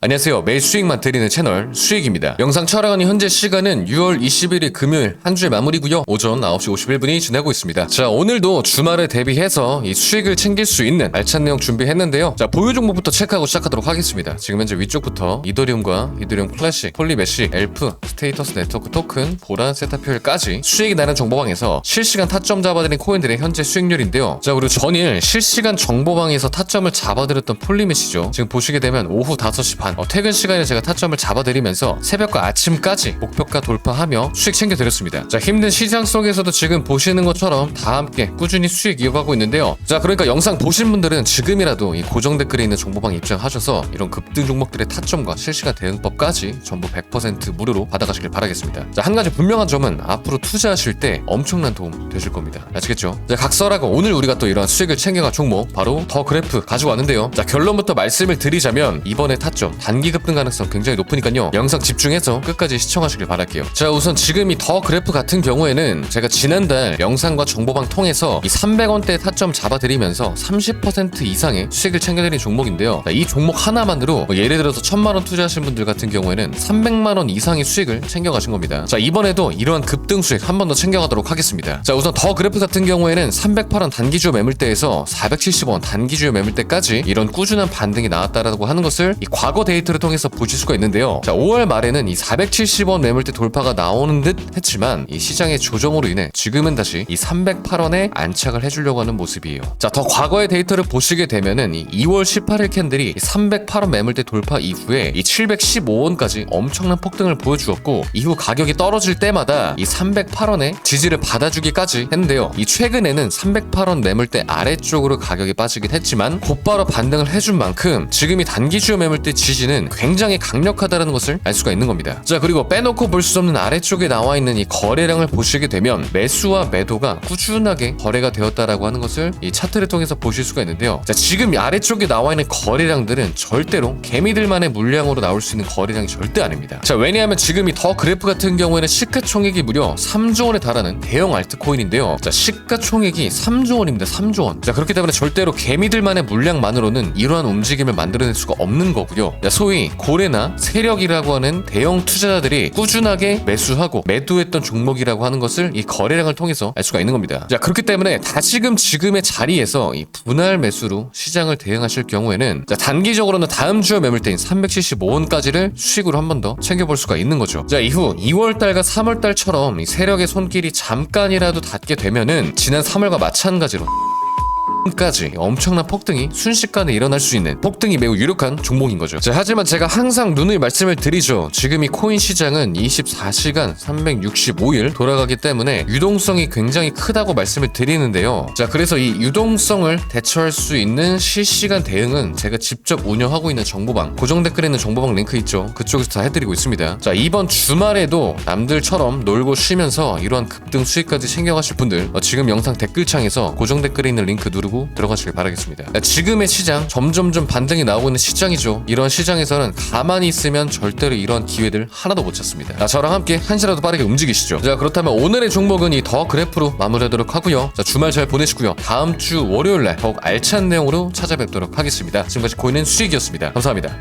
안녕하세요. 매일 수익만 드리는 채널 수익입니다. 영상 촬영하는 현재 시간은 6월 21일 금요일 한 주의 마무리고요. 오전 9시 51분이 지나고 있습니다. 자, 오늘도 주말을 대비해서 이 수익을 챙길 수 있는 알찬 내용 준비했는데요. 자, 보유 종목부터 체크하고 시작하도록 하겠습니다. 지금 현재 위쪽부터 이더리움과 이더리움 클래식, 폴리메시, 엘프, 스테이터스 네트워크 토큰, 보라, 세타표일까지 수익이 나는 정보방에서 실시간 타점 잡아드린 코인들의 현재 수익률인데요. 자, 그리고 전일 실시간 정보방에서 타점을 잡아드렸던 폴리메시죠. 지금 보시게 되면 오후 5시 반 어, 퇴근 시간에 제가 타점을 잡아드리면서 새벽과 아침까지 목표가 돌파하며 수익 챙겨드렸습니다. 자 힘든 시장 속에서도 지금 보시는 것처럼 다 함께 꾸준히 수익 이어가고 있는데요. 자 그러니까 영상 보신 분들은 지금이라도 이 고정 댓글에 있는 정보방 입장하셔서 이런 급등 종목들의 타점과 실시간 대응법까지 전부 100% 무료로 받아가시길 바라겠습니다. 자 한 가지 분명한 점은 앞으로 투자하실 때 엄청난 도움 되실 겁니다. 아시겠죠? 자 각설하고 오늘 우리가 또 이런 수익을 챙겨갈 종목 바로 더 그래프 가지고 왔는데요. 자 결론부터 말씀을 드리자면 이번에 타점 단기 급등 가능성 굉장히 높으니까요. 영상 집중해서 끝까지 시청하시길 바랄게요. 자 우선 지금 이 더 그래프 같은 경우에는 제가 지난달 영상과 정보방 통해서 이 300원대 타점 잡아드리면서 30% 이상의 수익을 챙겨드린 종목인데요. 자, 이 종목 하나만으로 뭐 예를 들어서 1000만 원 투자하신 분들 같은 경우에는 300만 원 이상의 수익을 챙겨가신 겁니다. 자 이번에도 이러한 급등 수익 한 번 더 챙겨가도록 하겠습니다. 자 우선 더 그래프 같은 경우에는 308원 단기주요 매물대에서 470원 단기주요 매물대까지 이런 꾸준한 반등이 나왔다라고 하는 것을 이 과거 데이터를 통해서 보실 수가 있는데요. 자 5월 말에는 이 470원 매물대 돌파가 나오는 듯 했지만 이 시장의 조정으로 인해 지금은 다시 이 308원에 안착을 해주려고 하는 모습이에요. 자 더 과거의 데이터를 보시게 되면은 이 2월 18일 캔들이 308원 매물대 돌파 이후에 이 715원까지 엄청난 폭등을 보여주었고 이후 가격이 떨어질 때마다 이 308원에 지지를 받아주기까지 했는데요. 이 최근에는 308원 매물대 아래쪽으로 가격이 빠지긴 했지만 곧바로 반등을 해준 만큼 지금 이 단기 주요 매물대 지지 는 굉장히 강력하다는 것을 알 수가 있는 겁니다. 자 그리고 빼놓고 볼 수 없는 아래쪽에 나와 있는 이 거래량을 보시게 되면 매수와 매도가 꾸준하게 거래가 되었다라고 하는 것을 이 차트를 통해서 보실 수가 있는데요. 자 지금 이 아래쪽에 나와 있는 거래량들은 절대로 개미들만의 물량으로 나올 수 있는 거래량이 절대 아닙니다. 자 왜냐하면 지금 이 더 그래프 같은 경우에는 시가총액이 무려 3조 원에 달하는 대형 알트코인인데요. 자 시가총액이 3조 원입니다. 3조 원. 자 그렇기 때문에 절대로 개미들만의 물량만으로는 이러한 움직임을 만들어낼 수가 없는 거고요. 자 소위 고래나 세력이라고 하는 대형 투자자들이 꾸준하게 매수하고 매도했던 종목이라고 하는 것을 이 거래량을 통해서 알 수가 있는 겁니다. 자 그렇기 때문에 다시금 지금의 자리에서 이 분할 매수로 시장을 대응하실 경우에는 자 단기적으로는 다음 주요 매물대인 375원까지를 수익으로 한 번 더 챙겨볼 수가 있는 거죠. 자 이후 2월달과 3월달처럼 이 세력의 손길이 잠깐이라도 닿게 되면은 지난 3월과 마찬가지로 까지 엄청난 폭등이 순식간에 일어날 수 있는 폭등이 매우 유력한 종목인 거죠. 자, 하지만 제가 항상 누누이 말씀을 드리죠. 지금 이 코인 시장은 24시간 365일 돌아가기 때문에 유동성이 굉장히 크다고 말씀을 드리는데요. 자, 그래서 이 유동성을 대처할 수 있는 실시간 대응은 제가 직접 운영하고 있는 정보방 고정 댓글에 있는 정보방 링크 있죠. 그쪽에서 다 해드리고 있습니다. 자, 이번 주말에도 남들처럼 놀고 쉬면서 이러한 급등 수익까지 챙겨가실 분들 어, 지금 영상 댓글창에서 고정 댓글에 있는 링크 누르고 들어가시길 바라겠습니다. 자, 지금의 시장 점점점 반등이 나오고 있는 시장이죠. 이런 시장에서는 가만히 있으면 절대로 이런 기회들 하나도 못 찾습니다. 자, 저랑 함께 한시라도 빠르게 움직이시죠. 자, 그렇다면 오늘의 종목은 이 더 그래프로 마무리하도록 하고요. 자, 주말 잘 보내시고요. 다음 주 월요일 날 더욱 알찬 내용으로 찾아뵙도록 하겠습니다. 지금까지 고인은 수익이었습니다. 감사합니다.